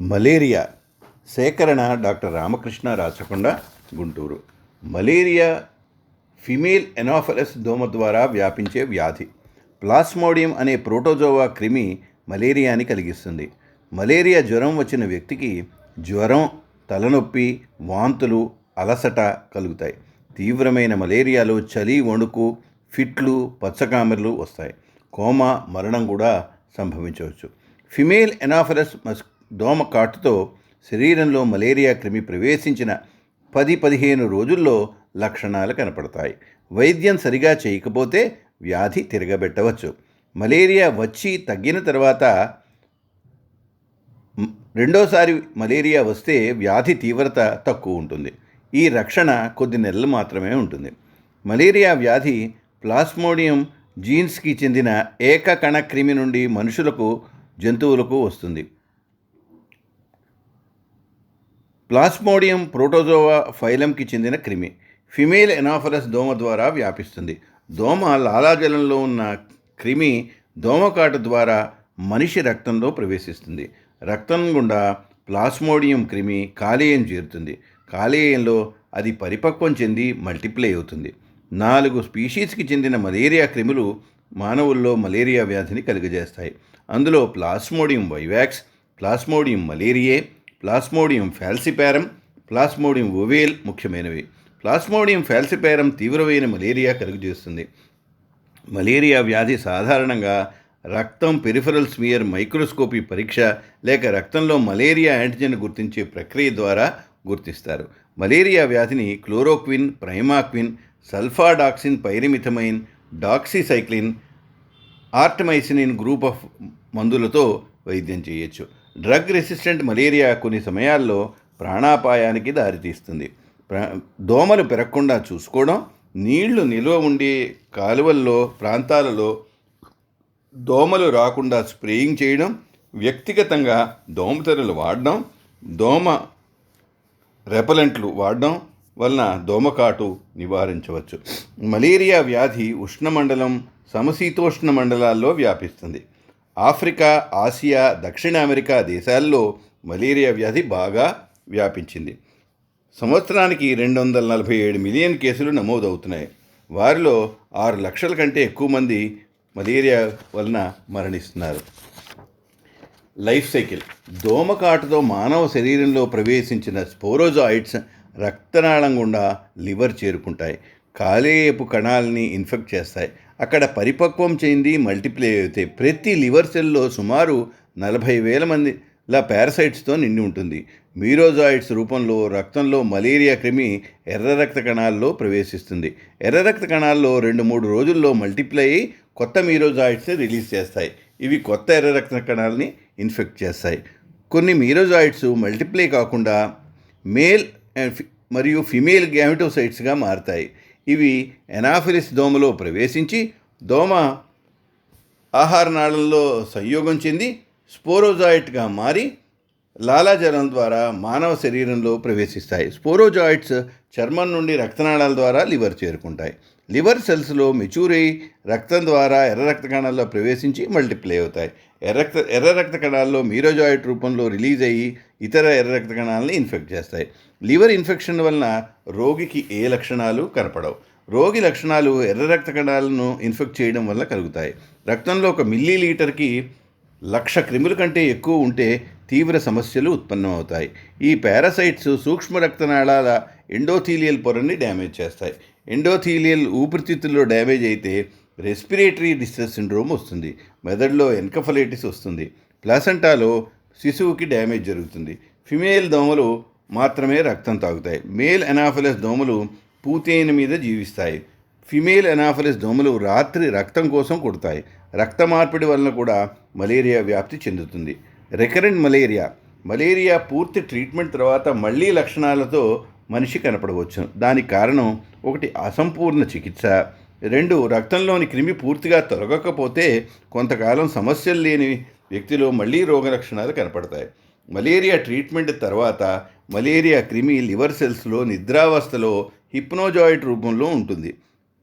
Malaria సేకరణ doctor Ramakrishna Rachakonda Guntur. Malaria female anopheles దోమ ద్వారా వ్యాపించే వ్యాధి. ప్లాస్మోడియం అనే ప్రోటోజోవా క్రిమి మలేరియాని కలిగిస్తుంది. మలేరియా జ్వరం వచ్చిన వ్యక్తికి జ్వరం తలనొప్పి వాంతులు అలసట కలుగుతాయి. తీవ్రమైన మలేరియాలో చలి వణుకు ఫిట్లు పచ్చకామెర్లు వస్తాయి. కోమా మరణం కూడా సంభవించవచ్చు. ఫిమేల్ ఎనాఫరస్ మస్ దోమ కాటుతో శరీరంలో మలేరియా క్రిమి ప్రవేశించిన పది పదిహేను రోజుల్లో లక్షణాలు కనపడతాయి. వైద్యం సరిగా చేయకపోతే వ్యాధి తిరగబెట్టవచ్చు. మలేరియా వచ్చి తగ్గిన తర్వాత రెండోసారి మలేరియా వస్తే వ్యాధి తీవ్రత తక్కువ ఉంటుంది. ఈ రక్షణ కొద్ది నెలలు మాత్రమే ఉంటుంది. మలేరియా వ్యాధి ప్లాస్మోడియం జీన్స్కి చెందిన ఏకకణ క్రిమి నుండి మనుషులకు జంతువులకు వస్తుంది. ప్లాస్మోడియం ప్రోటోజోవా ఫైలంకి చెందిన క్రిమి. ఫిమేల్ ఎనాఫరస్ దోమ ద్వారా వ్యాపిస్తుంది. దోమ లాలాజలంలో ఉన్న క్రిమి దోమకాటు ద్వారా మనిషి రక్తంలో ప్రవేశిస్తుంది. రక్తం గుండా ప్లాస్మోడియం క్రిమి కాలేయం చేరుతుంది. కాలేయంలో అది పరిపక్వం చెంది మల్టిప్లై అవుతుంది. నాలుగు స్పీషీస్కి చెందిన మలేరియా క్రిములు మానవుల్లో మలేరియా వ్యాధిని కలుగజేస్తాయి. అందులో plasmodium vivax plasmodium malariae plasmodium falciparum plasmodium ovale ముఖ్యమైనవి. ప్లాస్మోడియం ఫాల్సిపారం తీవ్రమైన మలేరియా కలుగజేస్తుంది. మలేరియా వ్యాధి సాధారణంగా రక్తం పెరిఫరల్ స్మియర్ మైక్రోస్కోపీ పరీక్ష లేక రక్తంలో మలేరియా యాంటిజెన్ గుర్తించే ప్రక్రియ ద్వారా గుర్తిస్తారు. మలేరియా వ్యాధిని chloroquine primaquine sulfadoxine pyrimethamine doxycycline artemisinin group of మందులతో వైద్యం చేయొచ్చు. డ్రగ్ రెసిస్టెంట్ మలేరియా కొన్ని సమయాల్లో ప్రాణాపాయానికి దారితీస్తుంది. ప్రా- దోమలు పెరగకుండా చూసుకోవడం నీళ్ళు నిల్వ ఉండే కాలువల్లో ప్రాంతాలలో దోమలు రాకుండా స్ప్రేయింగ్ చేయడం వ్యక్తిగతంగా దోమతెరలు వాడడం దోమ రెపలెంట్లు వాడడం వలన దోమకాటు నివారించవచ్చు. మలేరియా వ్యాధి ఉష్ణమండలం సమశీతోష్ణ మండలాల్లో వ్యాపిస్తుంది. ఆఫ్రికా ఆసియా దక్షిణ అమెరికా దేశాల్లో మలేరియా వ్యాధి బాగా వ్యాపించింది. సంవత్సరానికి రెండు వందల నలభై ఏడు మిలియన్ కేసులు నమోదవుతున్నాయి. వారిలో ఆరు లక్షల కంటే ఎక్కువ మంది మలేరియా వలన మరణిస్తున్నారు. Life cycle. దోమకాటుతో మానవ శరీరంలో ప్రవేశించిన స్పోరోజాయిడ్స్ రక్తనాళం గుండా లివర్ చేరుకుంటాయి. కాలేయపు కణాలని ఇన్ఫెక్ట్ చేస్తాయి. అక్కడ పరిపక్వం చెంది మల్టిప్లై అవుతాయి ప్రతి లివర్ సెల్లో సుమారు నలభై వేల మందిల పారసైట్స్తో నిండి ఉంటుంది. మీరోజాయిడ్స్ రూపంలో రక్తంలో మలేరియా క్రిమి ఎర్ర రక్త కణాల్లో ప్రవేశిస్తుంది. ఎర్ర రక్త కణాల్లో రెండు మూడు రోజుల్లో మల్టిప్లై అయ్యి కొత్త మీరోజాయిడ్స్ని రిలీజ్ చేస్తాయి. ఇవి కొత్త ఎర్ర రక్త కణాలని ఇన్ఫెక్ట్ చేస్తాయి. కొన్ని మీరోజాయిడ్స్ మల్టిప్లై కాకుండా మేల్ మరియు ఫిమేల్ గ్యామిటోసైట్స్గా మారుతాయి. ఇవి ఎనాఫిలిస్ దోమలో ప్రవేశించి దోమ ఆహారనాళంలో సంయోగం చెంది స్పోరోజాయిట్గా మారి లాలాజలం ద్వారా మానవ శరీరంలో ప్రవేశిస్తాయి. స్పోరోజాయిట్స్ చర్మం నుండి రక్తనాళాల ద్వారా లివర్ చేరుకుంటాయి. లివర్ సెల్స్లో మెచ్యూర్ అయి రక్తం ద్వారా ఎర్ర రక్త కణాల్లో ప్రవేశించి మల్టిప్లై అవుతాయి. ఎర్ర రక్త ఎర్ర రక్త కణాల్లో మీరోజాయిట్ రూపంలో రిలీజ్ అయ్యి ఇతర ఎర్ర రక్త కణాలని ఇన్ఫెక్ట్ చేస్తాయి. లివర్ ఇన్ఫెక్షన్ వలన రోగికి ఏ లక్షణాలు కనపడవు. రోగి లక్షణాలు ఎర్ర రక్త కణాలను ఇన్ఫెక్ట్ చేయడం వల్ల కలుగుతాయి. రక్తంలో ఒక మిల్లీ లీటర్కి లక్ష క్రిముల కంటే ఎక్కువ ఉంటే తీవ్ర సమస్యలు ఉత్పన్నమవుతాయి. ఈ పారాసైట్స్ సూక్ష్మ రక్తనాళాల ఎండోథీలియల్ పొరని డ్యామేజ్ చేస్తాయి. ఎండోథీలియల్ ఊపిరితిత్తుల్లో డ్యామేజ్ అయితే రెస్పిరేటరీ డిస్ట్రెస్ సిండ్రోమ్ వస్తుంది. మెదడులో ఎన్కఫలైటిస్ వస్తుంది. ప్లాసెంటాలో శిశువుకి డ్యామేజ్ జరుగుతుంది. ఫిమేల్ దోమలు మాత్రమే రక్తం తాగుతాయి. మేల్ ఎనాఫిలస్ దోమలు పూతేని మీద జీవిస్తాయి. ఫిమేల్ ఎనాఫిలస్ దోమలు రాత్రి రక్తం కోసం కుడతాయి. రక్త మార్పిడి వలన కూడా మలేరియా వ్యాప్తి చెందుతుంది. Recurrent malaria. మలేరియా పూర్తి ట్రీట్మెంట్ తర్వాత మళ్ళీ లక్షణాలతో మనిషి కనపడవచ్చు. దానికి కారణం ఒకటి అసంపూర్ణ చికిత్స. రెండు రక్తంలోని క్రిమి పూర్తిగా తొలగకపోతే కొంతకాలం సమస్యలు లేని వ్యక్తిలో మళ్ళీ రోగ లక్షణాలు కనపడతాయి. మలేరియా ట్రీట్మెంట్ తర్వాత మలేరియా క్రిమి లివర్ సెల్స్లో నిద్రావస్థలో హిప్నోజాయిడ్ రూపంలో ఉంటుంది.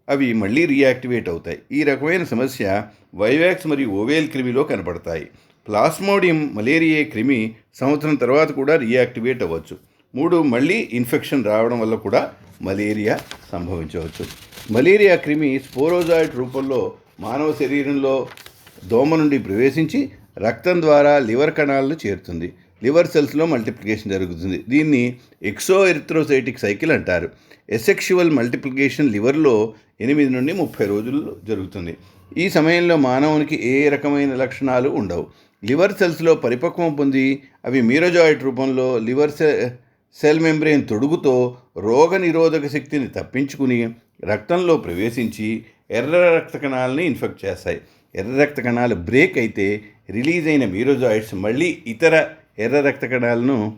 అవి మళ్ళీ రియాక్టివేట్ అవుతాయి. ఈ రకమైన సమస్య వైవాక్స్ మరియు ఓవేల్ క్రిమిలో కనపడతాయి. ప్లాస్మోడియం మలేరియా క్రిమి సంవత్సరం తర్వాత కూడా రియాక్టివేట్ అవ్వచ్చు. మూడు మళ్ళీ ఇన్ఫెక్షన్ రావడం వల్ల కూడా మలేరియా సంభవించవచ్చు. మలేరియా క్రిమి స్పోరోజాయిడ్ రూపంలో మానవ శరీరంలో దోమ నుండి ప్రవేశించి రక్తం ద్వారా లివర్ కణాలను చేరుతుంది. లివర్ సెల్స్లో మల్టిప్లికేషన్ జరుగుతుంది. దీన్ని ఎక్సో ఎరిథ్రోసైటిక్ సైకిల్ అంటారు. ఎసెక్షువల్ మల్టిప్లికేషన్ లివర్లో ఎనిమిది నుండి ముప్పై రోజుల్లో జరుగుతుంది. ఈ సమయంలో మానవునికి ఏ రకమైన లక్షణాలు ఉండవు. లివర్ సెల్స్లో పరిపక్వం పొంది అవి మీరోజాయిడ్ రూపంలో లివర్ సె సెల్ మెంబ్రెయిన్ తొడుగుతో రోగ నిరోధక శక్తిని తప్పించుకుని రక్తంలో ప్రవేశించి ఎర్ర రక్త కణాలని ఇన్ఫెక్ట్ చేస్తాయి. ఎర్ర రక్త కణాలు బ్రేక్ అయితే రిలీజ్ అయిన మీరోజాయిడ్స్ మళ్ళీ ఇతర ఎర్ర రక్త కణాలను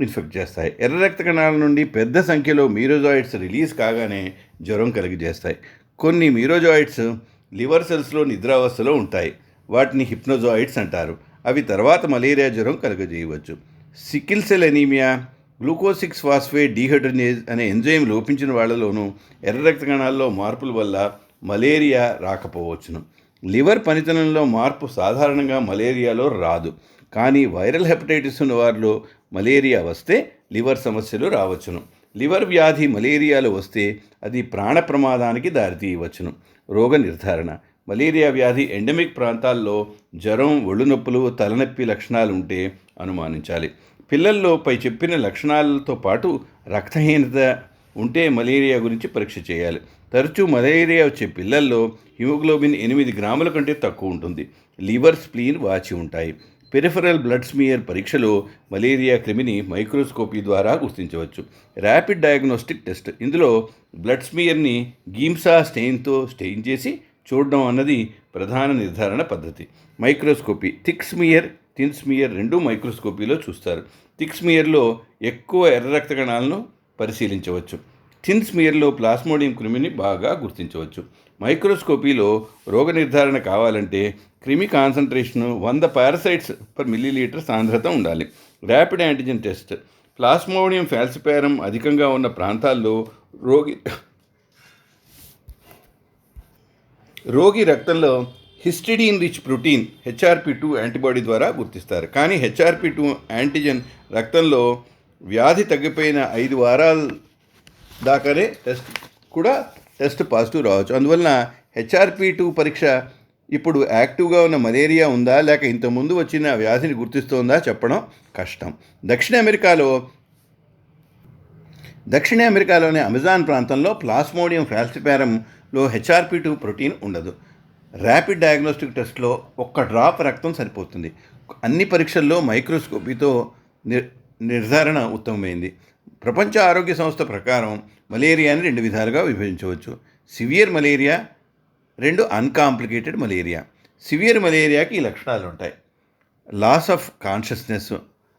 ఇన్ఫెక్ట్ చేస్తాయి. ఎర్ర రక్త కణాల నుండి పెద్ద సంఖ్యలో మీరోజాయిడ్స్ రిలీజ్ కాగానే జ్వరం కలిగజేస్తాయి. కొన్ని మీరోజాయిడ్స్ లివర్ సెల్స్లో నిద్రావస్థలో ఉంటాయి. వాటిని హిప్నోజాయిడ్స్ అంటారు. అవి తర్వాత మలేరియా జ్వరం కలుగజేయవచ్చు. Sickle cell anaemia glucose six phosphate dehydrogenase అనే ఎంజైమ్ లోపించిన వాళ్ళలోనూ ఎర్ర రక్త కణాల్లో మార్పుల వల్ల మలేరియా రాకపోవచ్చును. లివర్ పనితనంలో మార్పు సాధారణంగా మలేరియాలో రాదు. కానీ వైరల్ హెపటైటిస్ ఉన్న వారిలో మలేరియా వస్తే లివర్ సమస్యలు రావచ్చును. లివర్ వ్యాధి మలేరియాలో వస్తే అది ప్రాణ ప్రమాదానికి దారితీయవచ్చును. రోగ నిర్ధారణ. మలేరియా వ్యాధి ఎండమిక్ ప్రాంతాల్లో జ్వరం ఒళ్ళు నొప్పులు తలనొప్పి లక్షణాలు ఉంటే అనుమానించాలి. పిల్లల్లో పై చెప్పిన లక్షణాలతో పాటు రక్తహీనత ఉంటే మలేరియా గురించి పరీక్ష చేయాలి. తరచూ మలేరియా వచ్చే పిల్లల్లో హిమోగ్లోబిన్ ఎనిమిది గ్రాముల కంటే తక్కువ ఉంటుంది. లివర్ స్ప్లీన్ వాచి ఉంటాయి. పెరిఫరల్ బ్లడ్ స్మియర్ పరీక్షలో మలేరియా క్రిమిని మైక్రోస్కోపీ ద్వారా గుర్తించవచ్చు. Rapid diagnostic test. ఇందులో బ్లడ్ స్మియర్ని గీమ్సా స్టెయిన్తో స్టెయిన్ చేసి చూడడం అన్నది ప్రధాన నిర్ధారణ పద్ధతి. Microscopy. Thick smear thin smear రెండు మైక్రోస్కోపీలో చూస్తారు. థిక్ స్మియర్లో ఎక్కువ ఎర్ర రక్త కణాలను పరిశీలించవచ్చు. థిన్ స్మియర్లో ప్లాస్మోడియం క్రిమిని బాగా గుర్తించవచ్చు. మైక్రోస్కోపీలో రోగ నిర్ధారణ కావాలంటే క్రిమి కాన్సన్ట్రేషను వంద పారసైట్స్ పర్ మిల్లీలీటర్ సాంద్రత ఉండాలి. Rapid antigen test. Plasmodium falciparum అధికంగా ఉన్న ప్రాంతాల్లో రోగి రోగి రక్తంలో histidine rich protein HRP two antibody ద్వారా గుర్తిస్తారు. కానీ హెచ్ఆర్పి టూ యాంటీజెన్ రక్తంలో వ్యాధి తగ్గిపోయిన ఐదు వారాల దాకానే టెస్ట్ కూడా టెస్ట్ పాజిటివ్ రావచ్చు. అందువలన హెచ్ఆర్పి టూ పరీక్ష ఇప్పుడు యాక్టివ్గా ఉన్న మలేరియా ఉందా? లేక ఇంతకుముందు వచ్చిన వ్యాధిని గుర్తిస్తోందా? చెప్పడం కష్టం. దక్షిణ అమెరికాలో దక్షిణ అమెరికాలోని అమెజాన్ ప్రాంతంలో ప్లాస్మోడియం ఫ్యాల్సిపారంలో హెచ్ఆర్పి టూ ప్రోటీన్ ఉండదు. ర్యాపిడ్ డయాగ్నోస్టిక్ టెస్ట్లో ఒక్క డ్రాప్ రక్తం సరిపోతుంది. అన్ని పరీక్షల్లో మైక్రోస్కోపీతో నిర్ నిర్ధారణ ఉత్తమమైంది. ప్రపంచ ఆరోగ్య సంస్థ ప్రకారం మలేరియాని రెండు విధాలుగా విభజించవచ్చు. సివియర్ మలేరియా రెండు అన్కాంప్లికేటెడ్ మలేరియా. సివియర్ మలేరియాకి ఈ లక్షణాలు ఉంటాయి లాస్ ఆఫ్ కాన్షియస్నెస్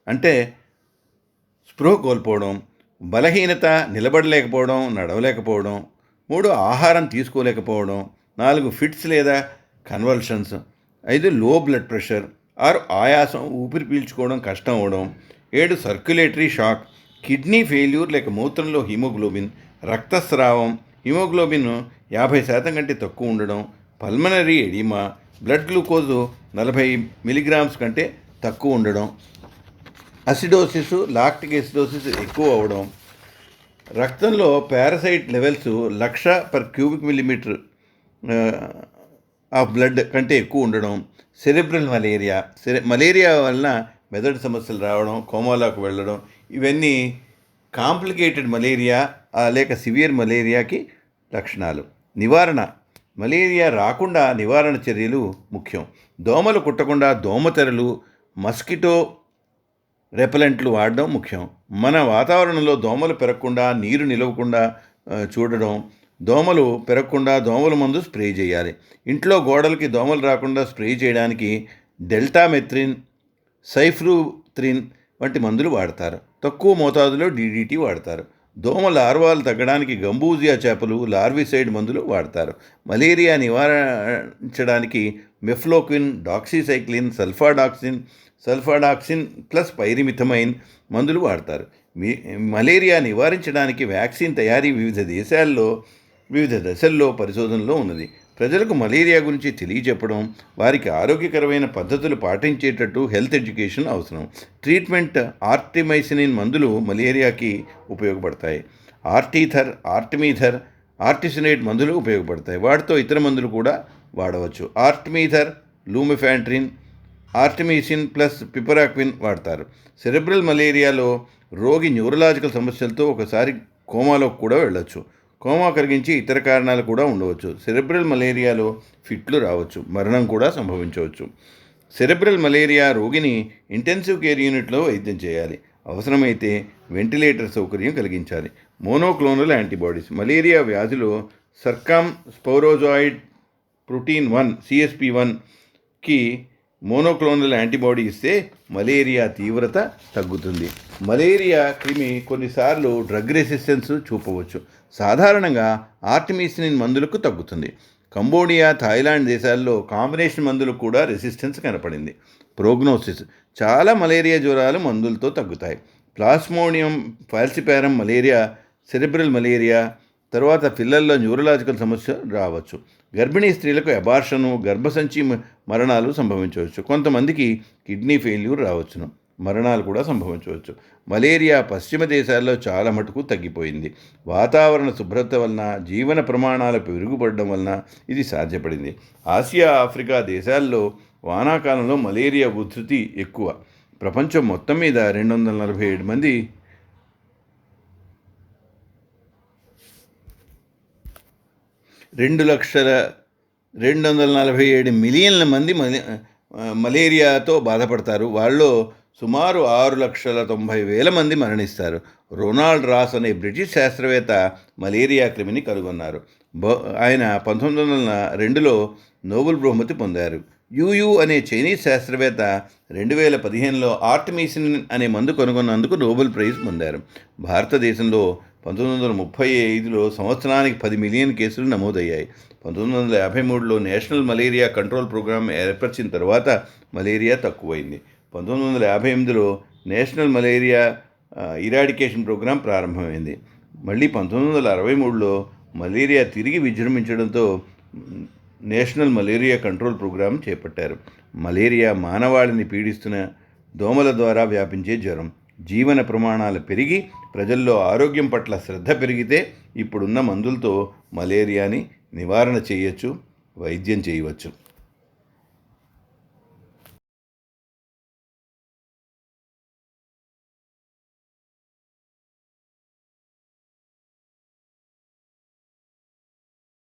అంటే స్పృహ కోల్పోవడం బలహీనత నిలబడలేకపోవడం నడవలేకపోవడం మూడు ఆహారం తీసుకోలేకపోవడం నాలుగు ఫిట్స్ లేదా కన్వల్షన్స్ ఐదు లో బ్లడ్ ప్రెషర్ ఆరు ఆయాసం ఊపిరి పీల్చుకోవడం కష్టం అవడం ఏడు సర్క్యులేటరీ షాక్ కిడ్నీ ఫెయిల్యూర్ లేక మూత్రంలో హిమోగ్లోబిన్ రక్తస్రావం హిమోగ్లోబిన్ యాభై శాతం కంటే తక్కువ ఉండడం పల్మనరీ ఎడిమా బ్లడ్ గ్లూకోజు నలభై మిలిగ్రామ్స్ కంటే తక్కువ ఉండడం అసిడోసిస్ లాక్టిక్ ఎసిడోసిస్ ఎక్కువ అవడం రక్తంలో parasite levels lakh per cubic millimetre of blood కంటే ఎక్కువ ఉండడం సెరెబ్రల్ మలేరియా సెరె మలేరియా వలన మెదడు సమస్యలు రావడం కోమాలోకి వెళ్ళడం ఇవన్నీ కాంప్లికేటెడ్ మలేరియా లేక సివియర్ మలేరియాకి లక్షణాలు. నివారణ. మలేరియా రాకుండా నివారణ చర్యలు ముఖ్యం. దోమలు కుట్టకుండా దోమతెరలు మస్కిటో రెపలెంట్లు వాడడం ముఖ్యం. మన వాతావరణంలో దోమలు పెరగకుండా నీరు నిలవకుండా చూడడం. దోమలు పెరగకుండా దోమల మందు స్ప్రే చేయాలి. ఇంట్లో గోడలకి దోమలు రాకుండా స్ప్రే చేయడానికి డెల్టామెత్రిన్ సైఫ్రూత్రిన్ వంటి మందులు వాడతారు. తక్కువ మోతాదులో డీడీటీ వాడతారు. దోమ లార్వాలు తగ్గడానికి గంబూజియా చేపలు లార్విసైడ్ మందులు వాడతారు. మలేరియా నివారించడానికి మెఫ్లోక్విన్ డాక్సీసైక్లిన్ సల్ఫాడాక్సిన్ సల్ఫాడాక్సిన్ ప్లస్ పైరిమిథమైన్ మందులు వాడతారు. మీ మలేరియా నివారించడానికి వ్యాక్సిన్ తయారీ వివిధ దేశాల్లో వివిధ దశల్లో పరిశోధనలో ఉన్నది. ప్రజలకు మలేరియా గురించి తెలియజెప్పడం వారికి ఆరోగ్యకరమైన పద్ధతులు పాటించేటట్టు హెల్త్ ఎడ్యుకేషన్ అవసరం. ట్రీట్మెంట్ ఆర్టిమైసినిన్ మందులు మలేరియాకి ఉపయోగపడతాయి. ఆర్టీథర్ ఆర్టిమీథర్ ఆర్టిసినేట్ మందులు ఉపయోగపడతాయి. వాటితో ఇతర మందులు కూడా వాడవచ్చు. ఆర్టిమీథర్ లూమిఫాంట్రిన్ ఆర్టిమీసిన్ ప్లస్ పిపరాక్విన్ వాడతారు. సెరెబ్రల్ మలేరియాలో రోగి న్యూరలాజికల్ సమస్యలతో ఒకసారి కోమాలోకి కూడా వెళ్ళొచ్చు. కోమా కలిగించి ఇతర కారణాలు కూడా ఉండవచ్చు. సెరెబ్రల్ మలేరియాలో ఫిట్లు రావచ్చు. మరణం కూడా సంభవించవచ్చు. సెరెబ్రల్ మలేరియా రోగిని ఇంటెన్సివ్ కేర్ యూనిట్లో వైద్యం చేయాలి. అవసరమైతే వెంటిలేటర్ సౌకర్యం కలిగించాలి. Monoclonal antibodies. మలేరియా వ్యాధిలో సర్కామ్ స్పౌరోజాయిడ్ ప్రోటీన్ వన్ సిఎస్పి వన్కి మోనోక్లోనల్ యాంటీబాడీ ఇస్తే మలేరియా తీవ్రత తగ్గుతుంది. మలేరియా క్రిమి కొన్నిసార్లు డ్రగ్ రెసిస్టెన్స్ చూపవచ్చు. సాధారణంగా ఆర్టిమిసినిన్ మందులకు తగ్గుతుంది. కంబోడియా థాయిలాండ్ దేశాల్లో కాంబినేషన్ మందులకు కూడా రెసిస్టెన్స్ కనపడింది. ప్రోగ్నోసిస్ చాలా మలేరియా జ్వరాలు మందులతో తగ్గుతాయి. Plasmodium falciparum malaria cerebral malaria తర్వాత పిల్లల్లో న్యూరలాజికల్ సమస్య రావచ్చు. గర్భిణీ స్త్రీలకు అబార్షను గర్భసంచి మరణాలు సంభవించవచ్చు. కొంతమందికి కిడ్నీ ఫెయిల్యూర్ రావచ్చును. మరణాలు కూడా సంభవించవచ్చు. మలేరియా పశ్చిమ దేశాల్లో చాలా మటుకు తగ్గిపోయింది. వాతావరణ శుభ్రత వలన జీవన ప్రమాణాలు పెరుగుపడడం వలన ఇది సాధ్యపడింది. ఆసియా ఆఫ్రికా దేశాల్లో వానాకాలంలో మలేరియా ఉధృతి ఎక్కువ. ప్రపంచం మొత్తం మీద రెండు వందల నలభై ఏడు మంది రెండు లక్షల రెండు వందల నలభై ఏడు మిలియన్ల మంది మలే మలేరియాతో బాధపడతారు. వాళ్ళలో సుమారు ఆరు లక్షల తొంభై వేల మంది మరణిస్తారు. రొనాల్డ్ రాస్ అనే బ్రిటిష్ శాస్త్రవేత్త మలేరియా క్రిమిని కనుగొన్నారు. ఆయన పంతొమ్మిది వందల రెండులో నోబెల్ బహుమతి పొందారు. యుయు అనే చైనీస్ శాస్త్రవేత్త రెండు వేల పదిహేనులో ఆర్టమిసిన్ అనే మందు కనుగొన్నందుకు నోబెల్ ప్రైజ్ పొందారు. భారతదేశంలో పంతొమ్మిది వందల ముప్పై ఐదులో సంవత్సరానికి పది మిలియన్ కేసులు నమోదయ్యాయి. పంతొమ్మిది వందల యాభై మూడులో నేషనల్ మలేరియా కంట్రోల్ ప్రోగ్రాం ఏర్పరిచిన తర్వాత మలేరియా తక్కువైంది. పంతొమ్మిది వందల యాభై ఎనిమిదిలో నేషనల్ మలేరియా ఇరాడికేషన్ ప్రోగ్రాం ప్రారంభమైంది. మళ్ళీ పంతొమ్మిది వందల అరవై మూడులో మలేరియా తిరిగి విజృంభించడంతో నేషనల్ మలేరియా కంట్రోల్ ప్రోగ్రాం చేపట్టారు. మలేరియా మానవాళిని పీడిస్తున్న దోమల ద్వారా వ్యాపించే జ్వరం. జీవన ప్రమాణాలు పెరిగి ప్రజల్లో ఆరోగ్యం పట్ల శ్రద్ధ పెరిగితే ఇప్పుడున్న మందులతో మలేరియాని నివారణ చేయొచ్చు వైద్యం చేయవచ్చు.